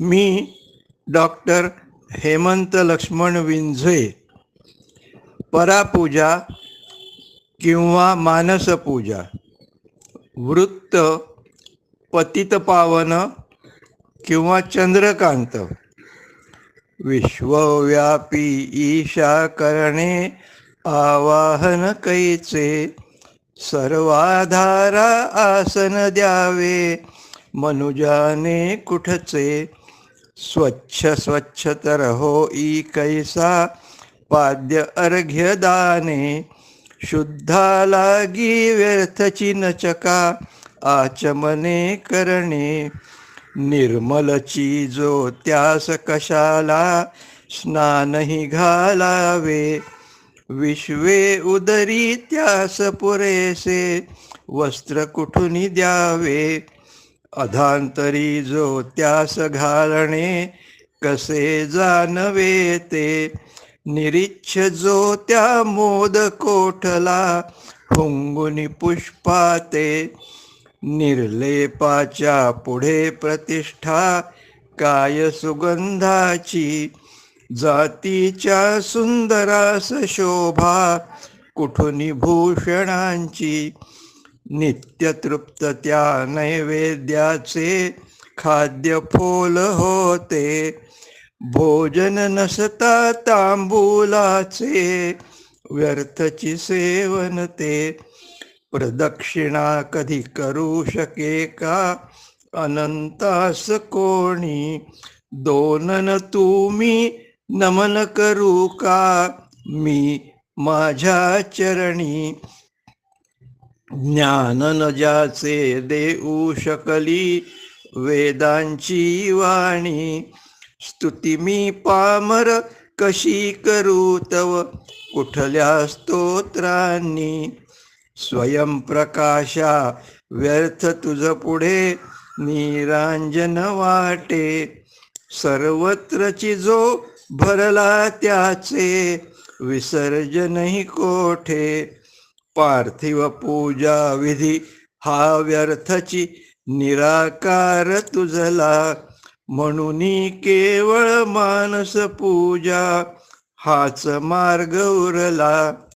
मी doctor Hemant Laxman विंझे परापूजा किंवा मानसपूजा वृत्त पतितपावन किंवा चंद्रकांत. विश्वव्यापी ईशा करणे आवाहन कैचे सर्वाधारा आसन द्यावे मनुजाने कुठचे स्वच्छ स्वच्छ तर हो ई कैसा पाद्य अर्घ्य दाने शुद्धा लागी व्यर्थची नचका आचमने करणे। निर्मलची जो त्यास कशाला स्नानही घालावे। विश्वे उदरी त्यास पुरेसे वस्त्र कुठून द्यावे? अधांतरी जो त्यास घालणे कसे जानवे ते? निरीच्छ जो त्या मोद कोठला हुंगुनी पुष्पाते निर्लेपाच्या पुढे प्रतिष्ठा काय सुगंधाची? जातीच्या सुंदरास शोभा कुठुनी भूषणांची? नित्यतृप्त त्या नैवेद्याचे खाद्य फोल होते भोजन नसता तांबूलाचे व्यर्थची सेवन ते प्रदक्षिणा कधी करू शके का? अनंतास कोणी? दोनन तुम्ही नमन करू का? मी माझ्या चरणी ज्ञान न ज्याचे देऊ शकली वेदांची वाणी. स्तुती मी पामर कशी करू तव कुठल्या स्तोत्रांनी? स्वयंप्रकाशा व्यर्थ तुझ पुढे निरांजन वाटे. सर्वत्रची जो भरला त्याचे विसर्जनही कोठे? पार्थिव पूजा विधी. हा व्यर्थची निराकार तुझला. म्हणून केवळ मानस पूजा. हाच मार्ग उरला.